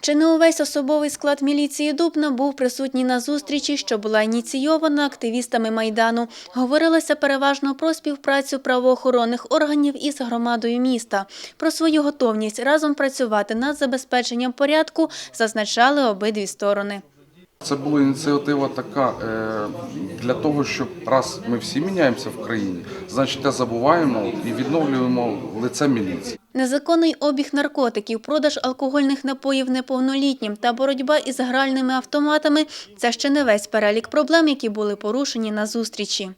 Чи не увесь особовий склад міліції Дубна був присутній на зустрічі, що була ініційована активістами Майдану. Говорилося переважно про співпрацю правоохоронних органів із громадою міста. Про свою готовність разом працювати над забезпеченням порядку зазначали обидві сторони. Це була ініціатива така е, для того, щоб раз ми всі міняємося в країні, значить те забуваємо і відновлюємо лице міліції. Незаконний обіг наркотиків, продаж алкогольних напоїв неповнолітнім та боротьба із гральними автоматами – це ще не весь перелік проблем, які були порушені на зустрічі.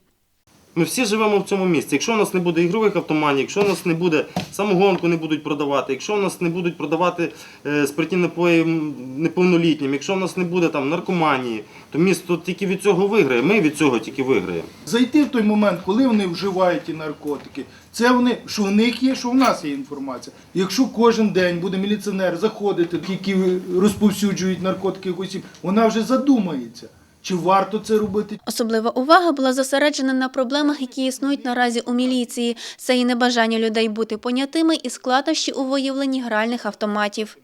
Ми всі живемо в цьому місці. Якщо у нас не буде ігрових автоматів, якщо у нас не буде самогонку не будуть продавати, якщо у нас не будуть продавати е, спиртні напої неповнолітнім, якщо у нас не буде там наркоманії, то місто тільки від цього виграє. Ми від цього тільки виграємо. Зайти в той момент, коли вони вживають ті наркотики, це вони, що в них є, що в нас є інформація. Якщо кожен день буде міліціонер заходити, які розповсюджують наркотики осіб, вона вже задумається, чи варто це робити, Особлива увага була зосереджена на проблемах, які існують наразі у міліції. Це і небажання людей бути понятими, і складнощі у виявленні гральних автоматів.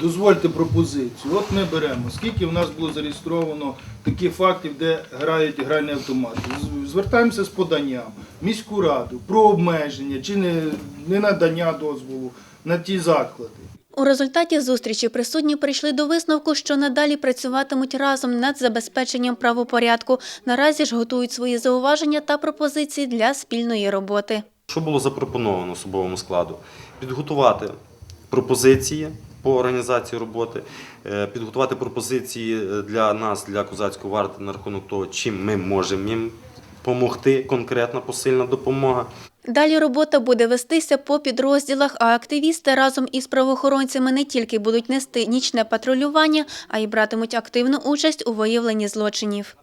Дозвольте пропозицію. От ми беремо, скільки в нас було зареєстровано таких фактів, де грають гральні автомати. Звертаємося з поданням в міську раду про обмеження чи не, не надання дозволу на ті заклади. У результаті зустрічі присутні прийшли до висновку, що надалі працюватимуть разом над забезпеченням правопорядку. Наразі ж готують свої зауваження та пропозиції для спільної роботи. Що було запропоновано особовому складу? Підготувати пропозиції по організації роботи, е, підготувати пропозиції е, для нас, для козацької варти на рахунок того, чим ми можемо їм допомогти, конкретна посильна допомога. Далі робота буде вестися по підрозділах, а активісти разом із правоохоронцями не тільки будуть нести нічне патрулювання, а й братимуть активну участь у виявленні злочинів.